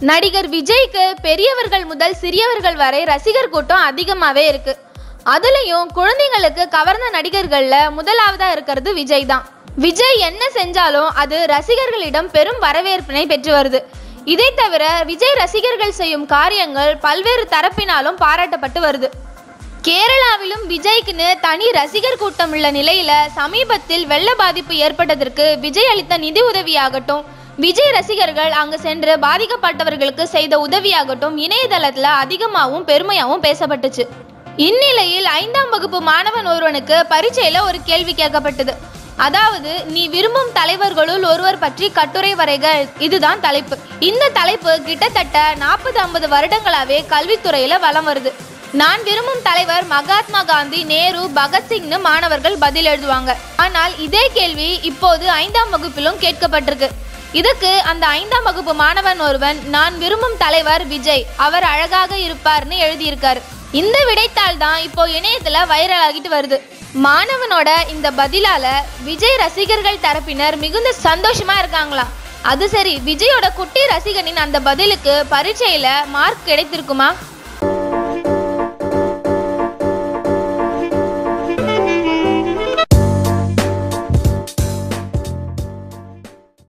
நடிகர் விஜய்க்கு பெரியவர்கள் முதல் சிறியவர்கள் வரை ரசிகர் கூட்டம் அதிகமாகவே இருக்கு. அதுலேயும் குழந்தைங்களுக்கு கவர்ந்த நடிகர்களில் முதலாவதாக இருக்கிறது விஜய் தான் விஜய் என்ன செஞ்சாலும் அது ரசிகர்களிடம் பெரும் வரவேற்பினை பெற்று வருது. இதை தவிர விஜய் ரசிகர்கள் செய்யும் காரியங்கள் பல்வேறு தரப்பினாலும் பாராட்டப்பட்டு வருது. கேரளாவிலும் விஜய்க்குன்னு தனி ரசிகர் கூட்டம் உள்ள நிலையில சமீபத்தில் வெள்ள பாதிப்பு ஏற்பட்டதற்கு விஜய் அளித்த நிதி உதவியாகட்டும் விஜய் ரசிகர்கள் அங்கு சென்று பாதிக்கப்பட்டவர்களுக்கு செய்த உதவியாகட்டும் இணையதளத்தில் அதிகமாகவும் பெருமையாகவும் பேசப்பட்டுச்சு. இந்நிலையில் ஐந்தாம் வகுப்பு மாணவன் ஒருவனுக்கு பரீட்சையில் ஒரு கேள்வி கேட்கப்பட்டது. அதாவது நீ விரும்பும் தலைவர்களுள் ஒருவர் பற்றி கட்டுரை வரைக இதுதான் தலைப்பு. இந்த தலைப்பு கிட்டத்தட்ட நாற்பது ஐம்பது வருடங்களாகவே கல்வித்துறையில் வலம் வருது. நான் விரும்பும் தலைவர் மகாத்மா காந்தி நேரு பகத்சிங்னு மாணவர்கள் பதில் எழுதுவாங்க. ஆனால் இதே கேள்வி இப்போது ஐந்தாம் வகுப்பிலும் கேட்கப்பட்டிருக்கு. இதுக்கு அந்த ஐந்தாம் வகுப்பு மாணவன் ஒருவன் நான் விரும்பும் தலைவர் விஜய் அவர் அழகாக இருப்பார்னு எழுதியிருக்காரு. இந்த விடைத்தாள் தான் இப்போ இணையத்துல வைரல் ஆகிட்டு வருது. மாணவனோட இந்த பதிலால விஜய் ரசிகர்கள் தரப்பினர் மிகுந்த சந்தோஷமா இருக்காங்களாம் அது சரி விஜயோட குட்டி ரசிகனின் அந்த பதிலுக்கு பரீட்சையில மார்க் கிடைத்திருக்குமா?